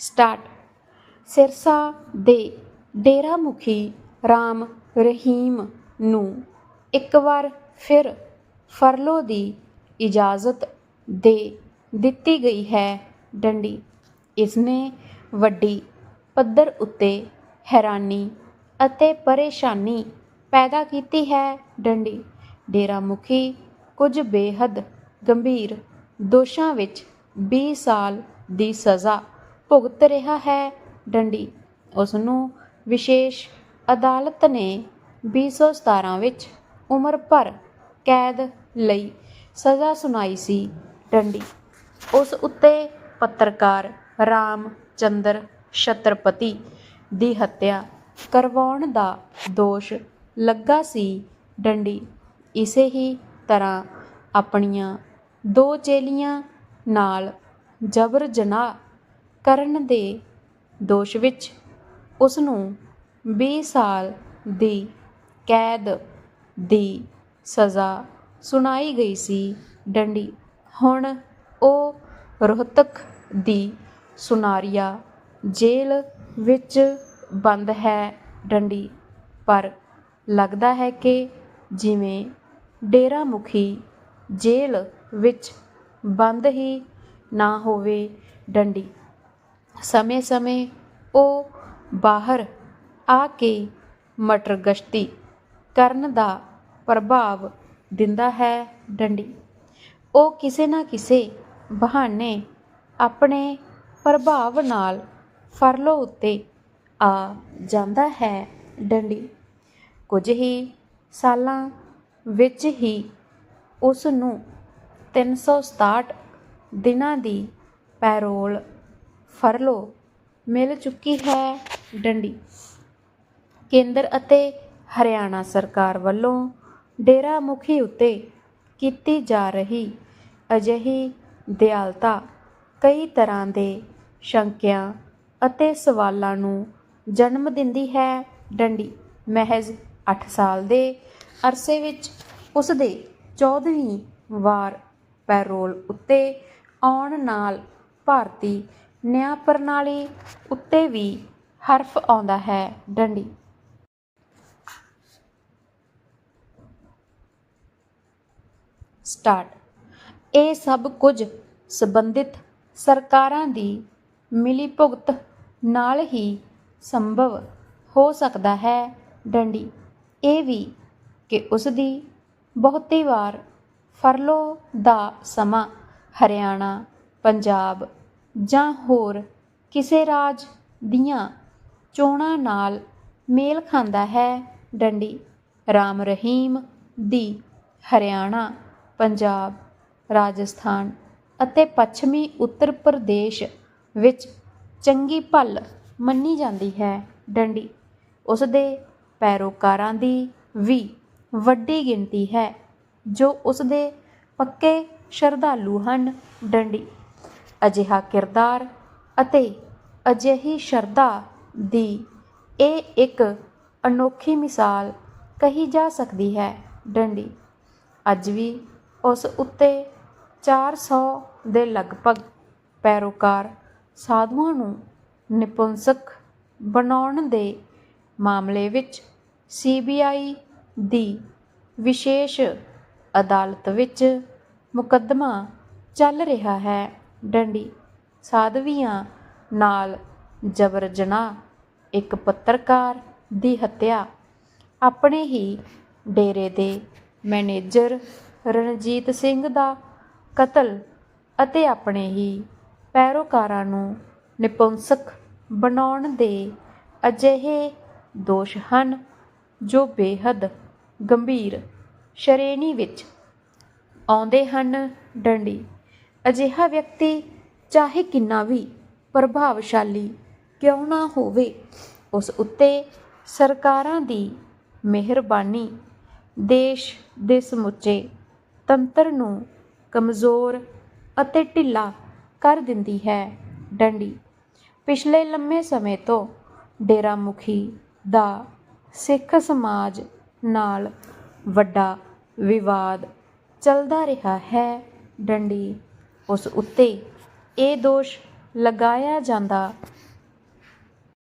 Start. Sirsa ਦੇ ਡੇਰਾ ਮੁਖੀ ਰਾਮ ਰਹੀਮ ਨੂੰ ਇੱਕ ਵਾਰ ਫਿਰ ਫਰਲੋ ਦੀ ਇਜਾਜ਼ਤ ਦੇ ਦਿੱਤੀ ਗਈ ਹੈ ਡੰਡੀ। ਇਸਨੇ ਵੱਡੀ ਪੱਧਰ ਉੱਤੇ ਹੈਰਾਨੀ ਅਤੇ ਪਰੇਸ਼ਾਨੀ ਪੈਦਾ ਕੀਤੀ ਹੈ ਡੰਡੀ। ਡੇਰਾ ਮੁਖੀ ਕੁਝ ਬੇਹੱਦ ਗੰਭੀਰ ਦੋਸ਼ਾਂ ਵਿੱਚ 20 ਸਾਲ ਦੀ ਸਜ਼ਾ ਭੁਗਤ ਰਿਹਾ ਹੈ ਡੰਡੀ। ਉਸ ਨੂੰ ਵਿਸ਼ੇਸ਼ ਅਦਾਲਤ ਨੇ 2017 ਵਿੱਚ ਉਮਰ ਭਰ ਕੈਦ ਲਈ ਸਜ਼ਾ ਸੁਣਾਈ ਸੀ ਡੰਡੀ। ਉਸ ਉੱਤੇ ਪੱਤਰਕਾਰ ਰਾਮ ਚੰਦਰ ਛਤਰਪਤੀ ਦੀ ਹੱਤਿਆ ਕਰਵਾਉਣ ਦਾ ਦੋਸ਼ ਲੱਗਾ ਸੀ ਡੰਡੀ। ਇਸੇ ਹੀ ਤਰ੍ਹਾਂ ਆਪਣੀਆਂ ਦੋ ਚੇਲੀਆਂ ਨਾਲ ਜਬਰ ਜਨਾਹ ਕਰਨ ਦੇ ਦੋਸ਼ ਵਿੱਚ ਉਸ ਨੂੰ 20 ਸਾਲ ਦੀ ਕੈਦ ਦੀ ਸਜ਼ਾ ਸੁਣਾਈ ਗਈ ਸੀ ਡੰਡੀ। ਹੁਣ ਉਹ ਰੋਹਤਕ ਦੀ ਸੁਨਾਰੀਆ ਜੇਲ੍ਹ ਵਿੱਚ ਬੰਦ ਹੈ ਡੰਡੀ। ਪਰ ਲੱਗਦਾ ਹੈ ਕਿ ਜਿਵੇਂ ਡੇਰਾ ਮੁਖੀ ਜੇਲ੍ਹ ਵਿੱਚ ਬੰਦ ਹੀ ਨਾ ਹੋਵੇ ਡੰਡੀ। ਸਮੇਂ-ਸਮੇਂ ਉਹ ਬਾਹਰ ਆ ਕੇ ਮਟਰ ਗਸ਼ਤੀ ਕਰਨ ਦਾ ਪ੍ਰਭਾਵ ਦਿੰਦਾ ਹੈ ਡੰਡੀ। ਉਹ ਕਿਸੇ ਨਾ ਕਿਸੇ ਬਹਾਨੇ ਆਪਣੇ ਪ੍ਰਭਾਵ ਨਾਲ ਫਰਲੋ ਉੱਤੇ ਆ ਜਾਂਦਾ ਹੈ ਡੰਡੀ। ਕੁਝ ਹੀ ਸਾਲਾਂ ਵਿੱਚ ਹੀ ਉਸ ਨੂੰ 367 ਦਿਨਾਂ ਦੀ ਪੈਰੋਲ ਫਰਲੋ ਮਿਲ ਚੁੱਕੀ ਹੈ ਡੰਡੀ। ਕੇਂਦਰ ਅਤੇ ਹਰਿਆਣਾ ਸਰਕਾਰ ਵੱਲੋਂ ਡੇਰਾ ਮੁਖੀ ਉੱਤੇ ਕੀਤੀ ਜਾ ਰਹੀ ਅਜਿਹੀ ਦਿਆਲਤਾ ਕਈ ਤਰ੍ਹਾਂ ਦੇ ਸ਼ੰਕਿਆਂ ਅਤੇ ਸਵਾਲਾਂ ਨੂੰ ਜਨਮ ਦਿੰਦੀ ਹੈ ਡੰਡੀ। ਮਹਿਜ਼ 8 ਸਾਲ ਦੇ ਅਰਸੇ ਵਿੱਚ ਉਸ ਦੇ 14ਵੀਂ ਵਾਰ ਪੈਰੋਲ ਉੱਤੇ ਆਉਣ ਨਾਲ ਭਾਰਤੀ ਨਿਆਂ ਪ੍ਰਣਾਲੀ ਉੱਤੇ ਵੀ ਹਰਫ ਆਉਂਦਾ ਹੈ, ਡੰਡੀ। ਸਟਾਰਟ। ਇਹ ਸਭ ਕੁਝ ਸੰਬੰਧਿਤ ਸਰਕਾਰਾਂ ਦੀ ਮਿਲੀ ਭੁਗਤ ਨਾਲ ਹੀ ਸੰਭਵ ਹੋ ਸਕਦਾ ਹੈ, ਡੰਡੀ। ਇਹ ਵੀ ਕਿ ਉਸ ਦੀ ਬਹੁਤੀ ਵਾਰ ਫਰਲੋ ਦਾ ਸਮਾਂ ਹਰਿਆਣਾ, ਪੰਜਾਬ ਜਾਂ ਹੋਰ ਕਿਸੇ ਰਾਜ ਦੀਆਂ ਚੋਣਾਂ ਨਾਲ ਮੇਲ ਖਾਂਦਾ ਹੈ? ਡੰਡੀ, ਰਾਮ ਰਹੀਮ ਦੀ ਹਰਿਆਣਾ, ਪੰਜਾਬ, ਰਾਜਸਥਾਨ ਅਤੇ ਪੱਛਮੀ ਉੱਤਰ ਪ੍ਰਦੇਸ਼ ਵਿੱਚ ਚੰਗੀ ਭੱਲ ਮੰਨੀ ਜਾਂਦੀ ਹੈ। ਡੰਡੀ, ਉਸ ਦੇ ਪੈਰੋਕਾਰਾਂ ਦੀ ਵੀ ਵੱਡੀ ਗਿਣਤੀ ਹੈ ਜੋ ਉਸ ਦੇ ਪੱਕੇ ਸ਼ਰਧਾਲੂ ਹਨ। ਡੰਡੀ ਅਜਿਹਾ ਕਿਰਦਾਰ ਅਤੇ ਅਜਿਹੀ ਸ਼ਰਧਾ ਦੀ ਇਹ ਇੱਕ ਅਨੋਖੀ ਮਿਸਾਲ ਕਹੀ ਜਾ ਸਕਦੀ ਹੈ, ਡੰਡੀ। ਅੱਜ ਵੀ ਉਸ ਉੱਤੇ 400 ਦੇ ਲਗਭਗ ਪੈਰੋਕਾਰ ਸਾਧੂਆਂ ਨੂੰ ਨਿਪੁੰਸਕ ਬਣਾਉਣ ਦੇ ਮਾਮਲੇ ਵਿੱਚ ਸੀਬੀਆਈ ਦੀ ਵਿਸ਼ੇਸ਼ ਅਦਾਲਤ ਵਿੱਚ ਮੁਕੱਦਮਾ ਚੱਲ ਰਿਹਾ ਹੈ। ਡੰਡੀ। ਸਾਧਵੀਆਂ ਨਾਲ ਜਬਰ ਜਨਾਹ ਇੱਕ ਪੱਤਰਕਾਰ ਦੀ ਹੱਤਿਆ। ਆਪਣੇ ਹੀ ਡੇਰੇ ਦੇ ਮੈਨੇਜਰ ਰਣਜੀਤ ਸਿੰਘ ਦਾ ਕਤਲ ਅਤੇ ਆਪਣੇ ਹੀ ਪੈਰੋਕਾਰਾਂ ਨੂੰ ਨਿਪੁੰਸਕ ਬਣਾਉਣ ਦੇ ਅਜਿਹੇ ਦੋਸ਼ ਹਨ, ਜੋ ਬੇਹੱਦ ਗੰਭੀਰ ਸ਼੍ਰੇਣੀ ਵਿੱਚ ਆਉਂਦੇ ਹਨ। ਡੰਡੀ ਅਜਿਹਾ ਵਿਅਕਤੀ ਚਾਹੇ ਕਿੰਨਾ ਵੀ ਪ੍ਰਭਾਵਸ਼ਾਲੀ ਕਿਉਂ ਨਾ ਹੋਵੇ, ਉਸ ਉੱਤੇ ਸਰਕਾਰਾਂ ਦੀ ਮਿਹਰਬਾਨੀ ਦੇਸ਼ ਦੇ ਸਮੁੱਚੇ ਤੰਤਰ ਨੂੰ ਕਮਜ਼ੋਰ ਅਤੇ ਢਿੱਲਾ ਕਰ ਦਿੰਦੀ ਹੈ ਡੰਡੀ। ਪਿਛਲੇ ਲੰਮੇ ਸਮੇਂ ਤੋਂ ਡੇਰਾ ਮੁਖੀ ਦਾ ਸਿੱਖ ਸਮਾਜ ਨਾਲ ਵੱਡਾ ਵਿਵਾਦ ਚੱਲਦਾ ਰਿਹਾ ਹੈ ਡੰਡੀ। ਉਸ ਉੱਤੇ ਇਹ ਦੋਸ਼ ਲਗਾਇਆ ਜਾਂਦਾ